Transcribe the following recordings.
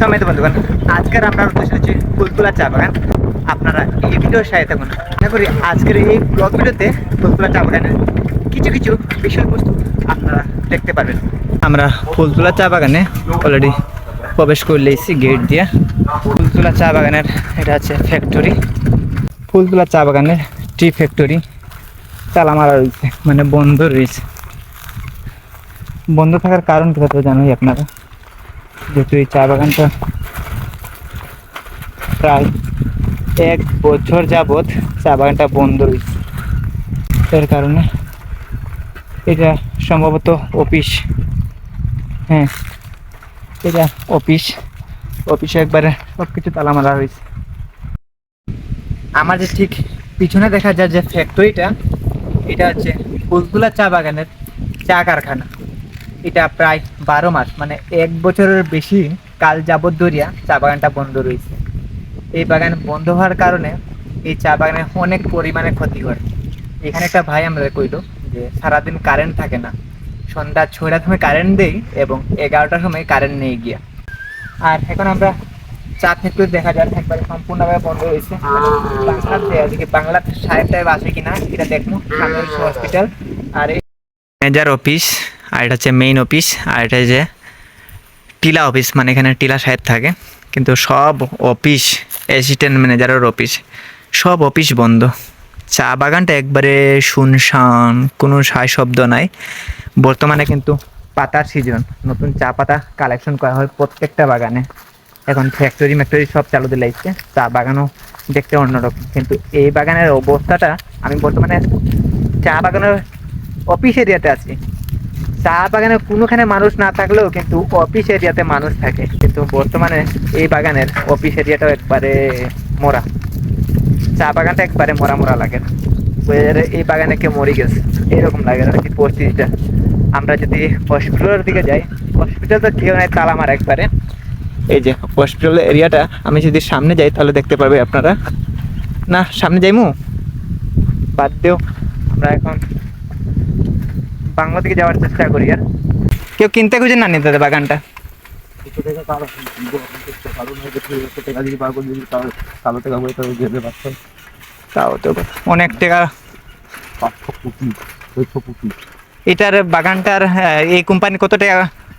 সময় বন্ধুগণ আজকের আপনার উদ্দেশ্য হচ্ছে ফুলতুলা চা বাগান। আপনারা এই ভিডিওর সাথে থাকুন। আশা করি আজকের এই ব্লগ ভিডিওতে ফুলতুলা চা বাগানের কিছু কিছু বিষয়বস্তু আপনারা দেখতে পারবেন। আমরা ফুলতুলা চা বাগানে অলরেডি প্রবেশ করে লেছি গেট দিয়ে। ফুলতুলা চা বাগানের, এটা হচ্ছে ফ্যাক্টরি ফুলতুলা চা বাগানের টি ফ্যাক্টরি তালা মারা রয়েছে মানে বন্ধ রয়েছে। বন্ধ থাকার কারণ কি জানোই আপনারা। যেহেতু এই চা বাগানটা। প্রায় এক বছর যাবৎ চা বাগানটা বন্ধ রয়েছে। এর কারণে এটা সম্ভবত অফিস। হ্যাঁ এটা অফিস। অফিসে একবারে সব কিছু তালা মারা হয়েছে। আমার যে ঠিক পিছনে দেখা যায় যে ফ্যাক্টরিটা এটা হচ্ছে ফুলতুলা চা বাগানের চা কারখানা। এটা প্রায় বারো মাস মানে এক বছরের বেশি কাল যাবত ধরিয়া চা বাগানটা বন্ধ রয়েছে। এই বাগান বন্ধ হওয়ার কারণে এই চা বাগানে অনেক পরিমাণে ক্ষতি করে এখানে একটা ভাই আমাদের কইলো যে সারাদিন কারেন্ট থাকে না। সন্ধ্যা ছয়টার সময় কারেন্ট দেই এবং এগারোটার সময় কারেন্ট নেই গিয়া। আর এখন আমরা চা ফ্যাক্টরি দেখা যায় একবারে সম্পূর্ণভাবে বন্ধ হয়েছে। বাংলাতে এদিকে বাংলা সাহেব টাইপ আছে কিনা, এটা দেখব। হসপিটাল আর ম্যানেজার অফিস আর এটা হচ্ছে মেইন অফিস আর এটা যে টিলা অফিস মানে এখানে টিলা সাহেব থাকে। কিন্তু সব অফিস অ্যাসিস্ট্যান্ট ম্যানেজারের অফিস সব অফিস বন্ধ। চা বাগানটা একবারে শুনশান, কোনো সায় শব্দ নাই। বর্তমানে কিন্তু পাতার সিজন নতুন চা পাতা কালেকশন করা হয় প্রত্যেকটা বাগানে। এখন ফ্যাক্টরি ম্যাক্টরি সব চালু দিয়ে লাগছে চা বাগানও দেখতে অন্যরকম। কিন্তু এই বাগানের অবস্থাটা, আমি বর্তমানে চা বাগানের অফিস এরিয়াতে আছি। চা বাগানে কোনোখানে মানুষ না থাকলেও কিন্তু অফিস এরিয়াতে মানুষ থাকে। কিন্তু বর্তমানে এই বাগানের অফিস এরিয়াটাও একবারে মরা। চা বাগানটা একবারে মরা মরা লাগে। ওয়েদারে এই বাগানে কেউ মরে গেছে। এরকম লাগে আর কি পরিস্থিতিটা। আমরা যদি হসপিটালের দিকে যাই হসপিটাল তো কেউ নাই, তালা মারা একবারে। এই যে হসপিটাল এরিয়াটা আমি যদি সামনে যাই, তাহলে দেখতে পারবে আপনারা। না, সামনে যাইমু? বাদ দেও। আমরা এখন বাংলা দিকে যাওয়ার চেষ্টা করি আর কেউ কিনতে খুঁজে না নিতে হবে বাগানটা। তাও তো অনেক টাকা। এটার বাগানটার এই কোম্পানি কত টাকা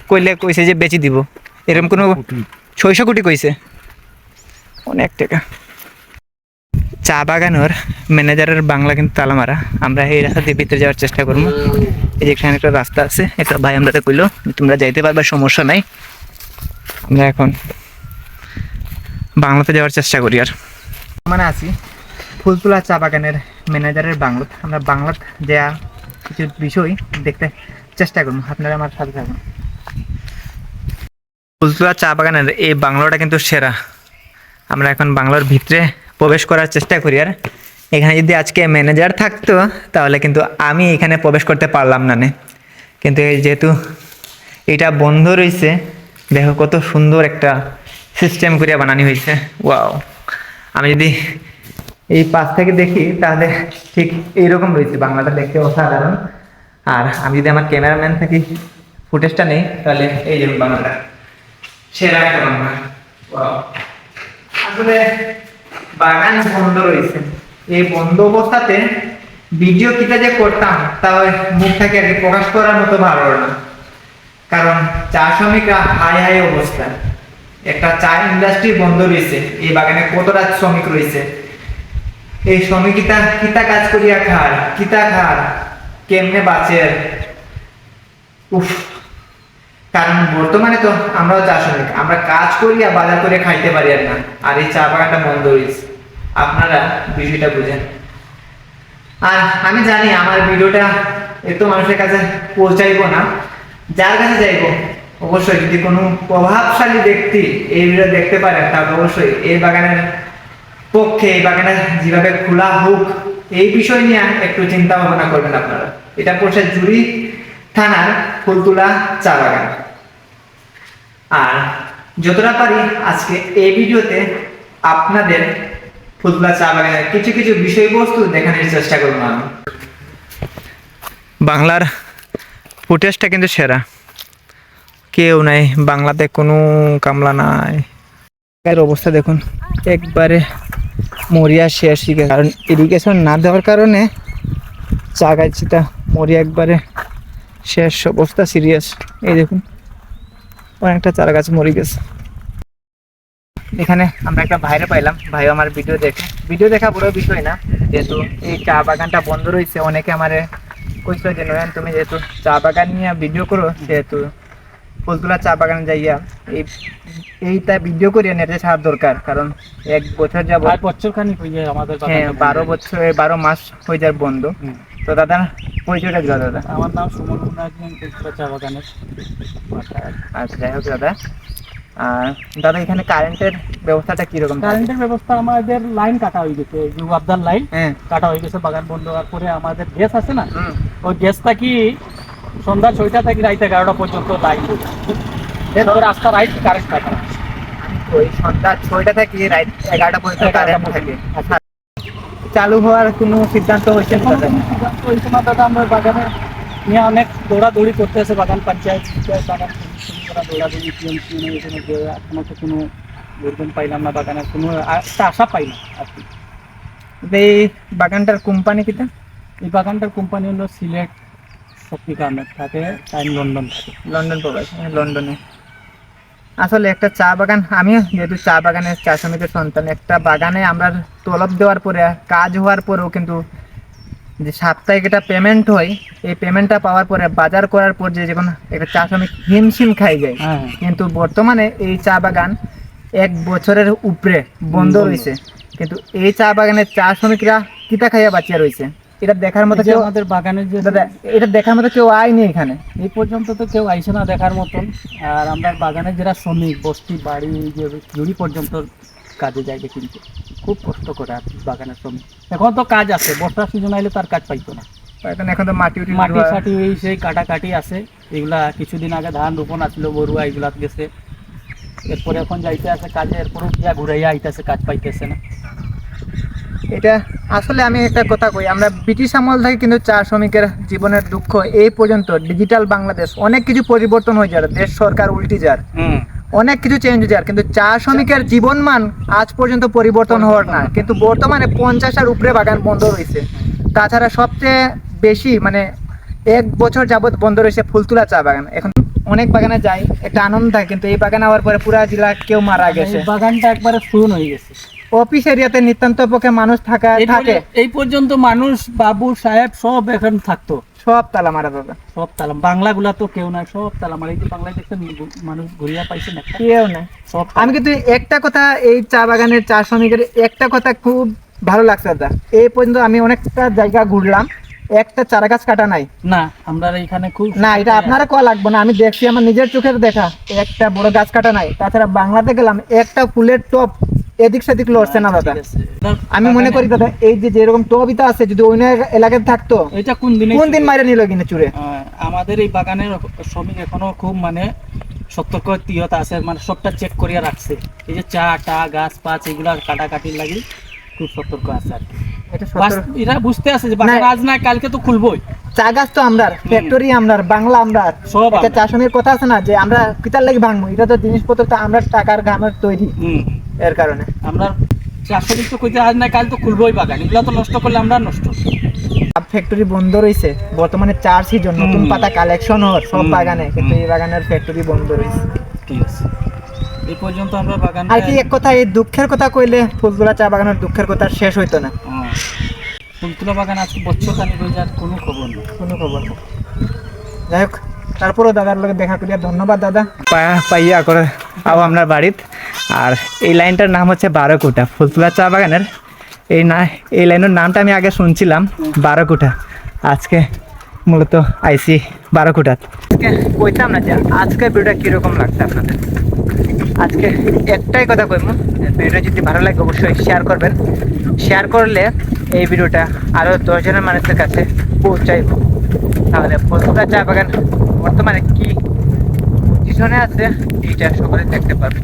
কইলে কইছে যে বেচি দিব? এরকম কোনো ছয়শো কোটি কইছে। অনেক টাকা। চা বাগানোর ম্যানেজারের বাংলা কিন্তু তালা মারা আমরা এই রাস্তা দিয়ে ভিতরে যাওয়ার চেষ্টা করব। এই যে এখানে একটা রাস্তা আছে, একটা ভাই আমরা কইলো, তোমরা যাইতে পারবে, সমস্যা নাই। আমরা এখন বাংলাতে যাওয়ার চেষ্টা করি আর। মানে আছি ফুলতুলা চা বাগানের ম্যানেজারের বাংলা। আমরা বাংলাত দেয়া কিছু বিষয় দেখতে চেষ্টা করব। আপনারা আমার সাথে থাকুন। ফুলতুলা চা বাগানের এই বাংলাটা কিন্তু সেরা। আমরা এখন বাংলার ভিতরে প্রবেশ করার চেষ্টা করি আর। এখানে যদি আজকে ম্যানেজার থাকতো, তাহলে কিন্তু আমি এখানে প্রবেশ করতে পারলাম না কিন্তু যেহেতু এটা বন্ধ রয়েছে, দেখো কত সুন্দর একটা সিস্টেম করিয়া বানানি হয়েছে। ওয়াও আমি যদি এই পাশ থেকে দেখি, তাহলে ঠিক এইরকম রয়েছে বাংলাটা দেখতে অসাধারণ। আর আমি যদি আমার ক্যামেরাম্যান থেকে ফুটেজটা নেই, তাহলে এই যে বাংলাটা। সেরা একটা বাংলা. আসলে বাগান বন্ধ রয়েছে। এই বন্ধ অবস্থাতে ভিডিও কিটা যে করতাম, তা ওই মুখটাকে আর প্রকাশ করার মতো ভালো না। কারণ চা শ্রমিকরা হাই হাই অবস্থা। একটা চা ইন্ডাস্ট্রি বন্ধ রয়েছে, এই বাগানে কতটা শ্রমিক রয়েছে। এই শ্রমিক কিতা কিতা কাজ করিয়া খার কিতা খার কেমনে বাঁচে উফ কারণ বর্তমানে তো আমরাও চা শ্রমিক আমরা কাজ করিয়া বাজার করে খাইতে পারি আর না। আর এই চা বাগানটা বন্ধ হয়েছে। আপনারা বিষয়টা বুঝেন। আর আমি জানি আমার ভিডিওটা এত মানুষের কাছে পৌঁছাইবো না। যার কাছে যাইবো, অবশ্যই যদি কোনো প্রভাবশালী ব্যক্তি এই ভিডিও দেখতে পারেন, তাহলে অবশ্যই এই বাগানের পক্ষে, এই বাগানে যেভাবে খোলা হোক, এই বিষয় নিয়ে একটু চিন্তা ভাবনা করবেন আপনারা। এটা পড়ছে জুড়ি থানার ফুলতুলা চা বাগান। আর যতটা পারি আজকে এই ভিডিওতে আপনাদের ফুলতুলা চা বাগানের কিছু কিছু বিষয়বস্তু দেখানোর চেষ্টা করব আমি। বাংলার ফুটেজটা কিন্তু সেরা। কেউ নাই, বাংলাতে কোনো কামলা নাই। এর অবস্থা দেখুন, একবারে মরিয়া শেষ কারণ ইরিগেশন না দেওয়ার কারণে চা গাছটা মরিয়া একবারে শেষ অবস্থা সিরিয়াস এই দেখুন অনেকটা চারা গাছ মরে গেছে। এখানে আমরা একটা ভাইরে পাইলাম। ভাই আমার ভিডিও দেখে। ভিডিও দেখা বড় বিষয় না যেহেতু এই চা বাগানটা বন্ধ রয়েছে অনেকে আমার কইছিল যে নয়ন তুমি যেহেতু চা বাগান নিয়ে ভিডিও করো সেহেতু ফুলতলা চা বাগান যাইয়া এই এইটা ভিডিও করিয়া নেটে ছাড়ার দরকার। কারণ এক বছর যাব বছর খানিক হয়ে যায় আমাদের হ্যাঁ বারো বছর বারো মাস হয়ে যায় বন্ধ। তো দাদা পরিচয়টা দিল দাদা। আমার নাম সুমন মুন্না একজন চা বাগানের। আচ্ছা যাই হোক দাদা। আর দাদা এখানে কারেন্টের ব্যবস্থাটা কীরকম? কারেন্টের ব্যবস্থা আমাদের লাইন কাটা হয়ে গেছে যে আবদার লাইন হ্যাঁ। কাটা হয়ে গেছে বাগান বন্ধ হওয়ার পরে আমাদের গ্যাস আছে না? ওই গ্যাসটা কি সন্ধ্যা ছয়টা থেকে রাইতে এগারোটা পর্যন্ত লাইন এরপরে রাস্তা রাইট কারেন্ট থাকে। ওই সন্ধ্যা ছয়টা থেকে রাত এগারোটা পর্যন্ত কারেন্ট থাকে। চালু হওয়ার কোনো সিদ্ধান্ত হয়েছে না। এখনও দাদা? আমরা বাগানে নিয়ে অনেক দৌড়াদৌড়ি করতেছে বাগান পঞ্চায়েত বাগান। দৌড়াদৌড়ি টিএমসি এখানে এখনও তো কোনো দুর্গম পাইলাম না বাগানের কোনো একটা আশা পাই না আর কি। এই বাগানটার কোম্পানি কিটা? এই বাগানটার কোম্পানি হলো সিলেট শক্তি গার্মেন্ট থাকে টাইম লন্ডন থাকে লন্ডন প্রবাসী লন্ডনে আসলে একটা চা বাগান আমিও যেহেতু চা বাগানের চা সমিতির সন্তান একটা বাগানে আমরা তলব দেওয়ার পরে কাজ হওয়ার পরেও কিন্তু যে সাপ্তাহিক একটা পেমেন্ট হয় এই পেমেন্টটা পাওয়ার পরে বাজার করার পর যে যখন একটা চা শ্রমিক হিমশিম খাই যায়। হ্যাঁ। কিন্তু বর্তমানে এই চা বাগান এক বছরের উপরে বন্ধ বন্ধ। রয়েছে। কিন্তু এই চা বাগানের চা শ্রমিকরা কিতা খাইয়া বাঁচিয়া রয়েছে? এটা দেখার মতো কেউ আমাদের বাগানের যে এটা দেখার মতো কেউ আয়নি এখানে? এই পর্যন্ত তো কেউ আইসে না দেখার মতন। আর আমরা বাগানের যারা শ্রমিক বস্তি বাড়ি যে জুড়ি পর্যন্ত কাজে যায় কিন্তু। খুব কষ্ট করে আর বাগানের শ্রমিক। এখন তো কাজ আছে বর্ষার সিজন আইলে তার কাজ পাইতো না। এখন এখন তো মাটি মাটি ফাটি এই সেই কাটাকাটি আছে। এগুলা কিছুদিন আগে ধান রোপণ আসছিল বড়ুয়া এগুলা গেছে। এরপরে এখন যাইতে আছে কাজে এরপরে গিয়া ঘুরাইয়া আইতেছে কাজ পাইতেছে না। এটা আসলে আমি একটা কথা কই আমরা ব্রিটিশ আমল থেকে কিন্তু চা শ্রমিকের জীবনের দুঃখ এই পর্যন্ত ডিজিটাল বাংলাদেশ অনেক কিছু পরিবর্তন হয়ে যার দেশ সরকার উল্টি যার অনেক কিছু চেঞ্জ হয়ে যার কিন্তু চা শ্রমিকের জীবনমান আজ পর্যন্ত পরিবর্তন হওয়ার না কিন্তু বর্তমানে পঞ্চাশের উপরে বাগান বন্ধ রয়েছে। তাছাড়া সবচেয়ে বেশি মানে এক বছর যাবত বন্ধ রয়েছে ফুলতুলা চা বাগান। এখন অনেক বাগানে যাই একটা আনন্দ থাকে কিন্তু এই বাগানে আবার পরে পুরা জেলা কেউ মারা গেছে। বাগানটা একবারে শুন হয়ে গেছে। অফিস এরিয়াতে নিতান্ত পক্ষে মানুষ থাকা থাকে। এই পর্যন্ত মানুষ বাবু সাহেব সব এখন থাকতো। সব তালা মারা দাদা সব তালা বাংলাগুলা তো কেউ নাই সব তালা মারা এই যে বাংলায় দেখছেন মানুষ ঘুরিয়া পাইছেন একটা। কেউ না সব আমি কিন্তু একটা কথা এই চা বাগানের চা শ্রমিকের একটা কথা খুব ভালো লাগছে দাদা। এই পর্যন্ত আমি অনেকটা জায়গা ঘুরলাম একটা চারা গাছ কাটা নাই। না আমরা এখানে খুব না এটা আপনারা কোয়া লাগবে না আমি দেখছি আমার নিজের চোখের দেখা একটা বড় গাছ কাটা নাই। তাছাড়া বাংলাতে গেলাম একটা ফুলের টপ এদিক সেদিক লড়ছে না দাদা। আমি মনে করি দাদা এই যে যেরকম টবিতা আছে যদি অন্য এলাকায় থাকতো এটা কোন দিনে কোন দিন মাইরে নিল কিনে চুরে? আমাদের এই বাগানের শ্রমিক এখনও খুব মানে সতর্কতা আছে মানে সবটা চেক করিয়া রাখছে। এই যে চা টা গাছ এগুলা কাটাকাটির লাগি খুব সতর্ক আছে আর এরা বুঝতে আছে যে। আজ না কালকে তো খুলবই। চা গাছ তো আমরা ফ্যাক্টরি আমরা বাংলা আমরা সব একটা আমরা। কথা আছে না যে আমরা কিতার লাগি ভাঙবো এটা তো জিনিসপত্র তো আমরা টাকার ঘামের তৈরি। এর কারণে। আমরা চাষিক তো কইতে আজ না কাল তো খুলবই বাগান। এগুলা তো নষ্ট করলে আমরা নষ্ট। ফ্যাক্টরি বন্ধ রয়েছে বর্তমানে চার সিজন নতুন পাতা কালেকশন হওয়ার সব বাগানে কিন্তু এই বাগানের ফ্যাক্টরি বন্ধ রয়েছে ঠিক আছে। এই পর্যন্ত আমরা বাগান আর কি এক কথা এই দুঃখের কথা কইলে ফুলগুলা চা বাগানের দুঃখের কথা শেষ হইতো না। ফুলতুলা বাগান আজকে বছর কানি যার কোনো খবর নেই। কোনো খবর না যাই হোক তারপরও দাদার লগে দেখা করিয়া ধন্যবাদ দাদা। পাইয়া করে আও আপনার বাড়িত। আর এই লাইনটার নাম হচ্ছে বারোকুটা। ফুলতুলা চা বাগানের এই না এই লাইনের নামটা আমি আগে শুনছিলাম, বারোকুটা। আজকে মূলত আইসি বারোকুটা। কইতাম না যে আজকের ভিডিওটা কীরকম লাগছে আপনাদের? আজকে একটাই কথা কইব ভিডিও যদি ভালো লাগে অবশ্যই শেয়ার করবেন। শেয়ার করলে এই ভিডিওটা আরও দশজনের মানুষের কাছে পৌঁছাইব। তাহলে ফুলতুলা চা বাগান বর্তমানে কি পজিশনে আছে, এইটা সকলে দেখতে পারবে।